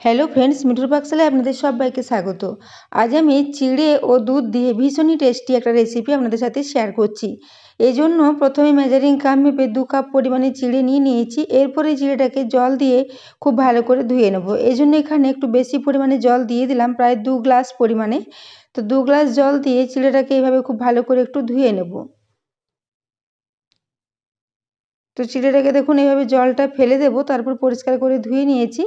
Hello friends, মিঠুর পাকশালায় আপনাদের সবাইকে স্বাগত। আজ আমি চিড়ে ও দুধ দিয়ে ভীষণই টেস্টি একটা রেসিপি আপনাদের সাথে শেয়ার করছি। এই জন্য প্রথমে মেজারিং কাপ মেপে দু কাপ পরিমাণে চিড়ে নিয়ে নিয়েছি। এরপরে চিড়েটাকে জল দিয়ে খুব ভালো করে ধুয়ে নেব। এই জন্য এখানে একটু বেশি পরিমাণে জল দিয়ে দিলাম, প্রায় দু গ্লাস পরিমাণে। তো দু গ্লাস জল দিয়ে চিড়েটাকে এইভাবে খুব ভালো করে একটু ধুয়ে নেব। তো চিড়েটাকে দেখুন এইভাবে জলটা ফেলে দেবো, তারপর পরিষ্কার করে ধুয়ে নিয়েছি।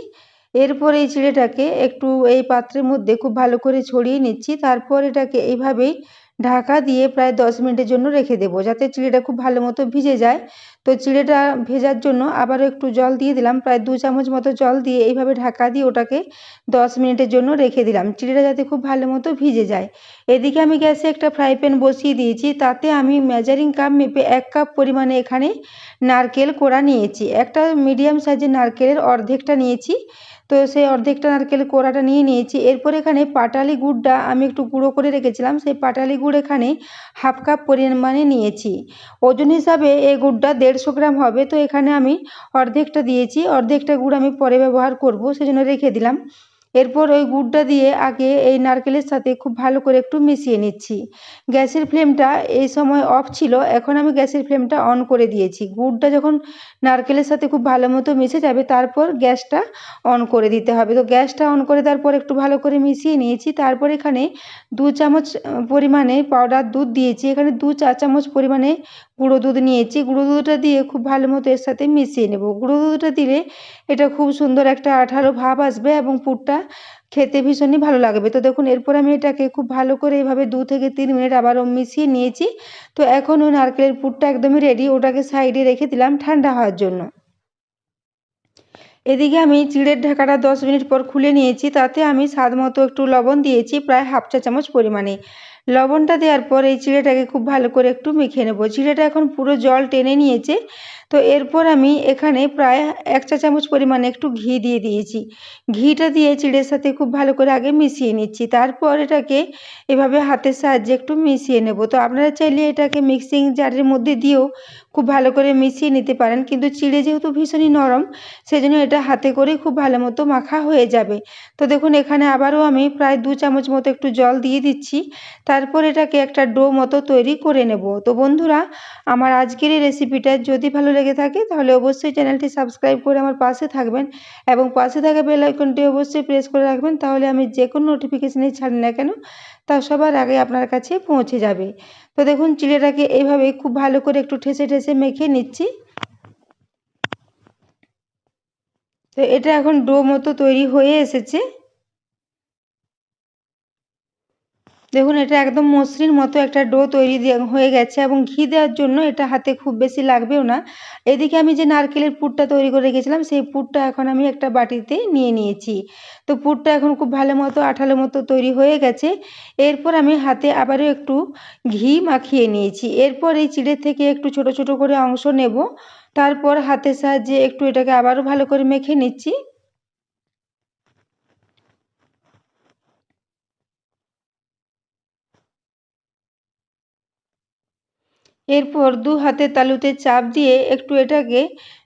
এরপর এই চিড়েটাকে একটু এই পাত্রের মধ্যে খুব ভালো করে ছড়িয়ে নিচ্ছি। তারপর এটাকে এইভাবেই ঢাকা দিয়ে প্রায় দশ মিনিটের জন্য রেখে দেবো যাতে চিড়েটা খুব ভালো মতো ভিজে যায়। তো চিড়েটা ভেজার জন্য আবারও একটু জল দিয়ে দিলাম, প্রায় দু চামচ মতো জল দিয়ে এইভাবে ঢাকা দিয়ে ওটাকে দশ মিনিটের জন্য রেখে দিলাম। চিড়েটা যাতে খুব ভালো মতো ভিজে যায়। এদিকে আমি গ্যাসে একটা ফ্রাই প্যান বসিয়ে দিয়েছি, তাতে আমি মেজারিং কাপ মেপে এক কাপ পরিমাণে এখানে নারকেল কোড়া নিয়েছি। একটা মিডিয়াম সাইজের নারকেলের অর্ধেকটা নিয়েছি। তো সেই অর্ধেকটা নারকেল কোড়াটা নিয়ে নিয়েছি। এরপর এখানে পাটালি গুড়টা আমি একটু গুঁড়ো করে রেখেছিলাম। সেই পাটালি গুড় এখানে হাফ কাপ পরিমাণে নিয়েছি। ওজন হিসাবে এই গুড়টা দেড়শো গ্রাম হবে। তো এখানে আমি অর্ধেকটা দিয়েছি। অর্ধেকটা গুড় আমি পরে ব্যবহার করব, সেজন্য রেখে দিলাম। এরপর ওই গুড়টা দিয়ে আগে এই নারকেলের সাথে খুব ভালো করে একটু মিশিয়ে নিচ্ছি। গ্যাসের ফ্লেমটা এই সময় অফ ছিল, এখন আমি গ্যাসের ফ্লেমটা অন করে দিয়েছি। গুড়টা যখন নারকেলের সাথে খুব ভালো মতো মিশে যাবে, তারপর গ্যাসটা অন করে দিতে হবে। তো গ্যাসটা অন করে দেওয়ার পর একটু ভালো করে মিশিয়ে নিয়েছি। তারপর এখানে দু চামচ পরিমাণে পাউডার দুধ দিয়েছি। এখানে দু চা চামচ পরিমাণে গুঁড়ো দুধ নিয়েছি, গুঁড়ো দুধটা দিয়ে খুব ভালো মতো এর সাথে মিশিয়ে নেব। গুঁড়ো দুধটা দিলে এটা খুব সুন্দর একটা আঠালো ভাব আসবে এবং পুরটা খেতে ভীষণই ভালো লাগবে। তো দেখুন, এরপর আমি এটাকে খুব ভালো করে এভাবে দু থেকে তিন মিনিট আবারও মিশিয়ে নিয়েছি। তো এখন ওই নারকেলের পুরটা একদমই রেডি ওটাকে সাইডে রেখে দিলাম ঠান্ডা হওয়ার জন্য। এদিকে আমি চিড়ের ঢাকাটা দশ মিনিট পর খুলে নিয়েছি, তাতে আমি স্বাদ মতো একটু লবণ দিয়েছি, প্রায় হাফ চা চামচ পরিমাণে। লবণটা দেওয়ার পর এই চিড়েটাকে খুব ভালো করে একটু মেখে নেব। চিড়েটা এখন পুরো জল টেনে নিয়েছে। তো এরপর আমি এখানে প্রায় এক চা চামচ পরিমাণে একটু ঘি দিয়ে দিয়েছি। ঘিটা দিয়ে চিড়ের সাথে খুব ভালো করে আগে মিশিয়ে নিচ্ছি। তারপর এটাকে এভাবে হাতের সাহায্যে একটু মিশিয়ে নেব। তো আপনারা চাইলে এটাকে মিক্সিং জারের মধ্যে দিয়েও খুব ভালো করে মিশিয়ে নিতে পারেন। কিন্তু চিড়ে যেহেতু ভীষণই নরম, সেজন্য এটা হাতে করে খুব ভালো মতো মাখা হয়ে যাবে। তো দেখুন, এখানে আবারও আমি প্রায় দু চামচ মতো একটু জল দিয়ে দিচ্ছি। তারপর এটাকে একটা ডো মতো তৈরি করে নেব। তো বন্ধুরা, আমার আজকের এই রেসিপিটা যদি ভালো লেগে থাকে, তাহলে অবশ্যই চ্যানেলটি সাবস্ক্রাইব করে আমার পাশে থাকবেন এবং পাশে থাকা বেল আইকনটি অবশ্যই প্রেস করে রাখবেন, তাহলে আমি যে কোনো নোটিফিকেশানই ছাড়ি না কেন, তা সবার আগে আপনার কাছে পৌঁছে যাবে। তো দেখুন, চিড়েটাকে এইভাবে খুব ভালো করে একটু ঠেসে ঠেসে মেখে নিচ্ছি। তো এটা এখন ডো মতো তৈরি হয়ে এসেছে। দেখুন, এটা একদম মসৃণ মতো একটা ডো তৈরি হয়ে গেছে এবং ঘি দেওয়ার জন্য এটা হাতে খুব বেশি লাগবেও না। এদিকে আমি যে নারকেলের পুরটা তৈরি করে রেখেছিলাম, সেই পুরটা এখন আমি একটা বাটিতে নিয়ে নিয়েছি। তো পুরটা এখন খুব ভালো মতো, আঠালো মতো তৈরি হয়ে গেছে। এরপর আমি হাতে আবারও একটু ঘি মাখিয়ে নিয়েছি। এরপর এই চিড়ের থেকে একটু ছোট ছোট করে অংশ নেব। তারপর হাতের সাহায্যে একটু এটাকে আবারও ভালো করে মেখে নিচ্ছি। এরপর দু হাতে তালুতে চাপ দিয়ে একটু এটাকে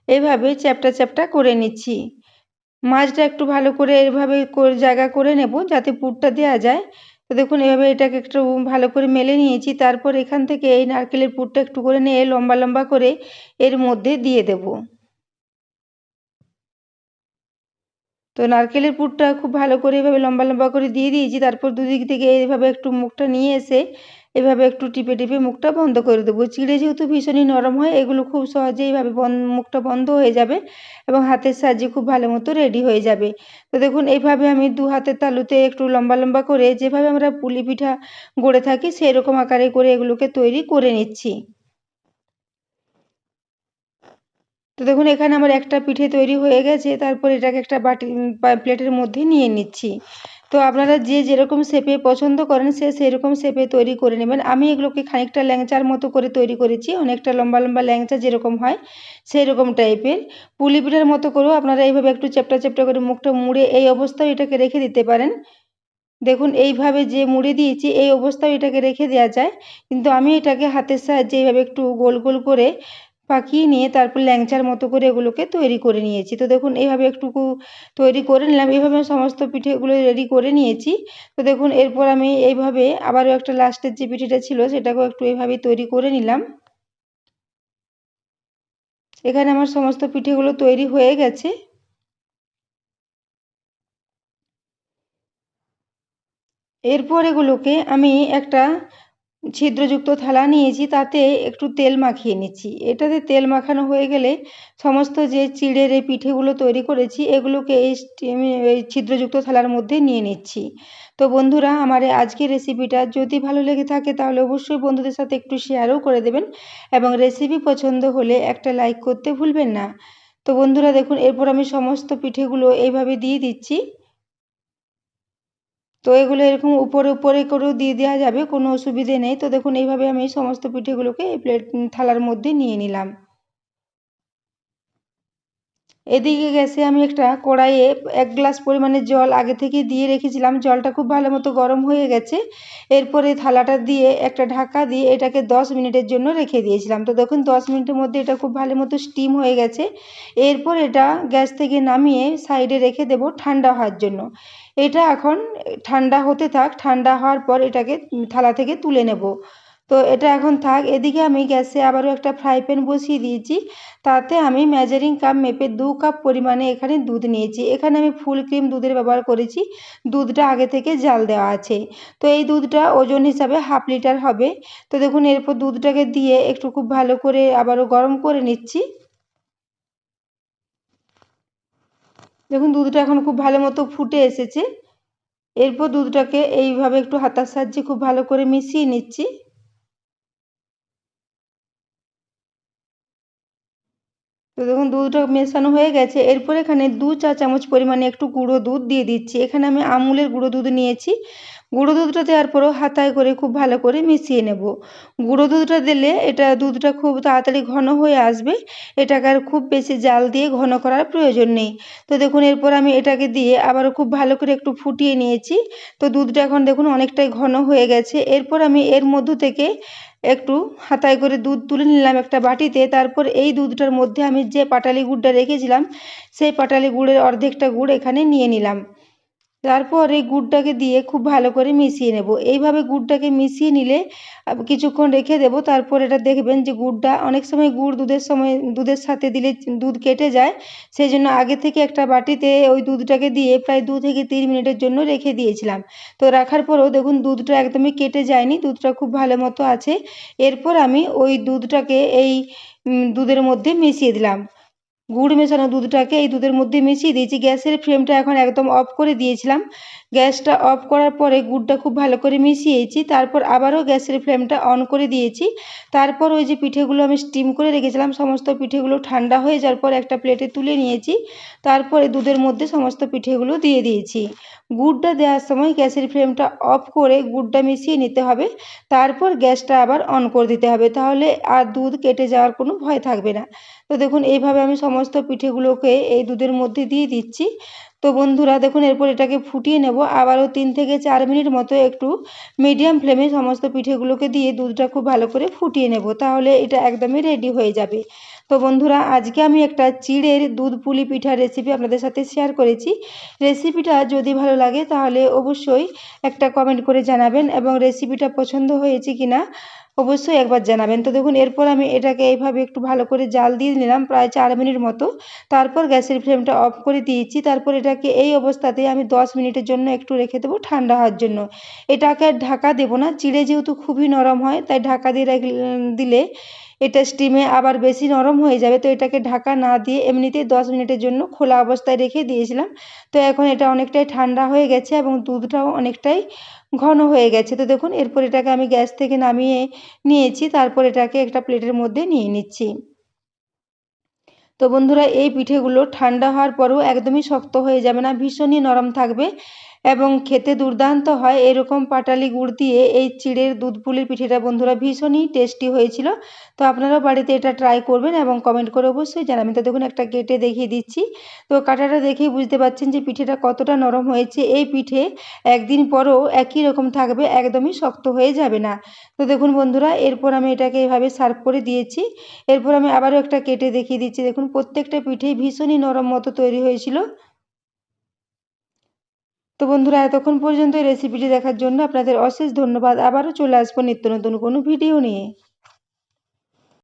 এভাবে চ্যাপটা চ্যাপটা করে নিচ্ছি। মাছটা একটু ভালো করে এভাবে জায়গা করে নেব যাতে পুরটা দেওয়া যায়। তো দেখুন, এভাবে এটাকে একটু ভালো করে মেলে নিয়েছি। তারপর এখান থেকে এই নারকেলের পুরটা একটু করে নিয়ে লম্বা লম্বা করে এর মধ্যে দিয়ে দেব। তো নারকেলের পুরটা খুব ভালো করে এভাবে লম্বা লম্বা করে দিয়ে দিয়েছি। তারপর দুদিক থেকে এইভাবে একটু মুখটা নিয়ে এসে এভাবে একটু টিপে টিপে মুখটা বন্ধ করে দেবো। চিড়ে যেহেতু ভীষণই নরম হয়, এগুলো খুব সহজেই এইভাবে মুখটা বন্ধ হয়ে যাবে এবং হাতের সাহায্যে খুব ভালো মতো রেডি হয়ে যাবে। তো দেখুন এইভাবে আমি দু হাতের তালুতে একটু লম্বা লম্বা করে যেভাবে আমরা পুলি পিঠা গড়ে থাকি সেই রকম আকারে করে এগুলোকে তৈরি করে নিচ্ছি। তো দেখুন, এখানে আমার একটা পিঠে তৈরি হয়ে গেছে, তারপর এটাকে একটা বাটি প্লেটের মধ্যে নিয়ে নিচ্ছি। তো আপনারা যে যেরকম শেপে পছন্দ করেন, সে সেরকম শেপে তৈরি করে নেবেন। আমি এগুলোকে খানিকটা ল্যাংচার মতো করে তৈরি করেছি, অনেকটা লম্বা লম্বা ল্যাংচা যেরকম হয় সেই রকম টাইপের। পুলি পিঠার মতো করেও আপনারা এইভাবে একটু চ্যাপটা চ্যাপটা করে মুখটা মুড়ে এই অবস্থায় এটাকে রেখে দিতে পারেন। দেখুন, এইভাবে যে মুড়ে দিয়েছি, এই অবস্থায় এটাকে রেখে দেওয়া যায়। কিন্তু আমি এটাকে হাতের সাহায্যে এইভাবে একটু গোল গোল করে পাকিয়ে নিয়ে তারপর ল্যাংচার মতো করে এগুলোকে তৈরি করে নিয়েছি। তো দেখুন, এইভাবে একটুকু তৈরি করে নিলাম। এইভাবে সমস্ত পিঠেগুলো রেডি করে নিয়েছি। তো দেখুন, এরপর আমি এইভাবে আবারও একটা লাস্টের যে পিঠেটা ছিল, সেটাকেও একটু এইভাবেই তৈরি করে নিলাম। এখানে আমার সমস্ত পিঠেগুলো তৈরি হয়ে গেছে। এরপর এগুলোকে আমি একটা ছিদ্রযুক্ত থালা নিয়েছি, তাতে একটু তেল মাখিয়ে নিচ্ছি। এটাতে তেল মাখানো হয়ে গেলে সমস্ত যে চিড়ের এই পিঠেগুলো তৈরি করেছি, এগুলোকে এই এই ছিদ্রযুক্ত থালার মধ্যে নিয়ে নিচ্ছি। তো বন্ধুরা, আমার আজকের রেসিপিটা যদি ভালো লেগে থাকে, তাহলে অবশ্যই বন্ধুদের সাথে একটু শেয়ারও করে দেবেন এবং রেসিপি পছন্দ হলে একটা লাইক করতে ভুলবেন না। তো বন্ধুরা, দেখুন, এরপর আমি সমস্ত পিঠেগুলো এইভাবে দিয়ে দিচ্ছি। তো এগুলো এরকম উপরে উপরে করেও দিয়ে দেওয়া যাবে, কোনো অসুবিধে নেই। তো দেখুন, এইভাবে আমি সমস্ত পিঠেগুলোকে এই প্লেট থালার মধ্যে নিয়ে নিলাম। এদিকে গ্যাসে আমি একটা কড়াইয়ে এক গ্লাস পরিমাণে জল আগে থেকে দিয়ে রেখেছিলাম। জলটা খুব ভালো মতো গরম হয়ে গেছে। এরপরে থালাটা দিয়ে একটা ঢাকা দিয়ে এটাকে দশ মিনিটের জন্য রেখে দিয়েছিলাম। তো দেখুন, দশ মিনিটের মধ্যে এটা খুব ভালো মতো স্টিম হয়ে গেছে। এরপর এটা গ্যাস থেকে নামিয়ে সাইডে রেখে দেব ঠান্ডা হওয়ার জন্য। এটা এখন ঠান্ডা হতে থাক। ঠান্ডা হওয়ার পর এটাকে থালা থেকে তুলে নেব। তো এটা এখন থাক, এদিকে আমি গ্যাসে আবারও একটা ফ্রাই প্যান বসিয়ে দিয়েছি। তাতে আমি মেজারিং কাপ মেপে দু কাপ পরিমাণে এখানে দুধ নিয়েছি। এখানে আমি ফুল ক্রিম দুধের ব্যবহার করেছি। দুধটা আগে থেকে জাল দেওয়া আছে। তো এই দুধটা ওজন হিসাবে হাফ লিটার হবে। তো দেখুন, এরপর দুধটাকে দিয়ে একটু খুব ভালো করে আবারও গরম করে নিচ্ছি। দেখুন, দুধটা এখন খুব ভালো মতো ফুটে এসেছে। এরপর দুধটাকে এইভাবে একটু হাতার সাহায্যে খুব ভালো করে মিশিয়ে নিচ্ছি। তো দেখুন দুধটা মেশানো হয়ে গেছে। এরপর এখানে দু চা চামচ পরিমাণে একটু গুঁড়ো দুধ দিয়ে দিচ্ছি। এখানে আমি আমুলের গুঁড়ো দুধ নিয়েছি। গুঁড়ো দুধটা দেওয়ার পরেও হাতায় করে খুব ভালো করে মিশিয়ে নেব। গুঁড়ো দুধটা দিলে এটা দুধটা খুব তাড়াতাড়ি ঘন হয়ে আসবে। এটাকে আর খুব বেশি জাল দিয়ে ঘন করার প্রয়োজন নেই। তো দেখুন, এরপর আমি এটাকে দিয়ে আবারও খুব ভালো করে একটু ফুটিয়ে নিয়েছি। তো দুধটা এখন দেখুন অনেকটাই ঘন হয়ে গেছে। এরপর আমি এর মধ্য থেকে একটু হাতায় করে দুধ তুলে নিলাম একটা বাটিতে। তারপর এই দুধটার মধ্যে আমি যে পাটালি গুড়টা রেখেছিলাম, সেই পাটালি গুড়ের অর্ধেকটা গুড় এখানে নিয়ে নিলাম। তারপর এই গুড়টাকে দিয়ে খুব ভালো করে মিশিয়ে নেব। এইভাবে গুড়টাকে মিশিয়ে নিলে কিছুক্ষণ রেখে দেবো। তারপর এটা দেখবেন যে গুড়টা অনেক সময় গুড় দুধের সময়, দুধের সাথে দিলে দুধ কেটে যায়। সেই জন্য আগে থেকে একটা বাটিতে ওই দুধটাকে দিয়ে প্রায় দু থেকে তিন মিনিটের জন্য রেখে দিয়েছিলাম। তো রাখার পরেও দেখুন দুধটা একদমই কেটে যায়নি, দুধটা খুব ভালো মতো আছে। এরপর আমি ওই দুধটাকে এই দুধের মধ্যে মিশিয়ে দিলাম। গুড় মেশানো দুধটাকে এই দুধের মধ্যে মিশিয়ে দিয়েছি। গ্যাসের ফ্লেমটা এখন একদম অফ করে দিয়েছিলাম। গ্যাসটা অফ করার পরে গুড়টা খুব ভালো করে মিশিয়েছি। তারপর আবারও গ্যাসের ফ্লেমটা অন করে দিয়েছি। তারপর ওই যে পিঠেগুলো আমি স্টিম করে রেখেছিলাম, সমস্ত পিঠেগুলো ঠান্ডা হয়ে যাওয়ার পর একটা প্লেটে তুলে নিয়েছি। তারপরে দুধের মধ্যে সমস্ত পিঠেগুলো দিয়ে দিয়েছি। গুড়টা দেওয়ার সময় গ্যাসের ফ্লেমটা অফ করে গুড়টা মিশিয়ে নিতে হবে। তারপর গ্যাসটা আবার অন করে দিতে হবে। তাহলে আর দুধ কেটে যাওয়ার কোনো ভয় থাকবে না। তো দেখুন, এইভাবে আমি সমস্ত পিঠেগুলোকে এই দুধের মধ্যে দিয়ে দিচ্ছি। তো বন্ধুরা, দেখুন, এরপর এটাকে ফুটিয়ে নেব। আবারও তিন থেকে চার মিনিট মতো একটু মিডিয়াম ফ্লেমে সমস্ত পিঠেগুলোকে দিয়ে দুধটা খুব ভালো করে ফুটিয়ে নেব। তাহলে এটা একদমই রেডি হয়ে যাবে। তো বন্ধুরা, আজকে আমি একটা চিড়ের দুধ পুলি পিঠার রেসিপি আপনাদের সাথে শেয়ার করেছি। রেসিপিটা যদি ভালো লাগে, তাহলে অবশ্যই একটা কমেন্ট করে জানাবেন এবং রেসিপিটা পছন্দ হয়েছে কিনা। অবশ্যই একবার জানাবেন। তো দেখুন, এরপর আমি এটাকে এইভাবে একটু ভালো করে জাল দিয়ে নিলাম প্রায় চার মিনিট মতো। তারপর গ্যাসের ফ্লেমটা অফ করে দিয়েছি। তারপর এটাকে এই অবস্থাতেই আমি দশ মিনিটের জন্য একটু রেখে দেবো ঠান্ডা হওয়ার জন্য। এটাকে ঢাকা দেবো না। চিড়ে যেহেতু খুবই নরম হয়, তাই ঢাকা দিয়ে দিলে এটা স্টিমে আবার বেশি নরম হয়ে যাবে, তো এটাকে ঢাকা না দিয়ে এমনিতেই দশ মিনিটের জন্য খোলা অবস্থায় রেখে দিয়েছিলাম। তো এখন এটা অনেকটাই ঠান্ডা হয়ে গেছে এবং দুধটাও অনেকটাই ঘন হয়ে গেছে। তো দেখুন, এরপর এটাকে আমি গ্যাস থেকে নামিয়ে নিয়েছি, তারপর এটাকে একটা প্লেটের মধ্যে নিয়ে নিচ্ছি। তো বন্ধুরা, এই পিঠেগুলো ঠান্ডা হওয়ার পরেও একদমই শক্ত হয়ে যাবে না, ভীষণই নরম থাকবে। এবং খেতে দুর্দান্ত হয়। এরকম পাটালি গুড় দিয়ে এই চিড়ের দুধ পুলির পিঠেটা বন্ধুরা ভীষণই টেস্টি হয়েছিল। তো আপনারাও বাড়িতে এটা ট্রাই করবেন এবং কমেন্ট করে অবশ্যই জানাবেন। তো দেখুন, একটা কেটে দেখিয়ে দিচ্ছি। তো কাটাটা দেখেই বুঝতে পারছেন যে পিঠেটা কতটা নরম হয়েছে। এই পিঠে একদিন পরও একই রকম থাকবে, একদমই শক্ত হয়ে যাবে না। তো দেখুন বন্ধুরা, এরপর আমি এটাকে এভাবে সার্ভ করে দিয়েছি। এরপর আমি আবারও একটা কেটে দেখিয়ে দিচ্ছি। দেখুন, প্রত্যেকটা পিঠেই ভীষণই নরম মতো তৈরি হয়েছিল। তো বন্ধুরা, এতক্ষণ পর্যন্ত এই রেসিপিটি দেখার জন্য আপনাদের অশেষ ধন্যবাদ। আবারও চলে আসব নিত্য নতুন কোনো ভিডিও নিয়ে।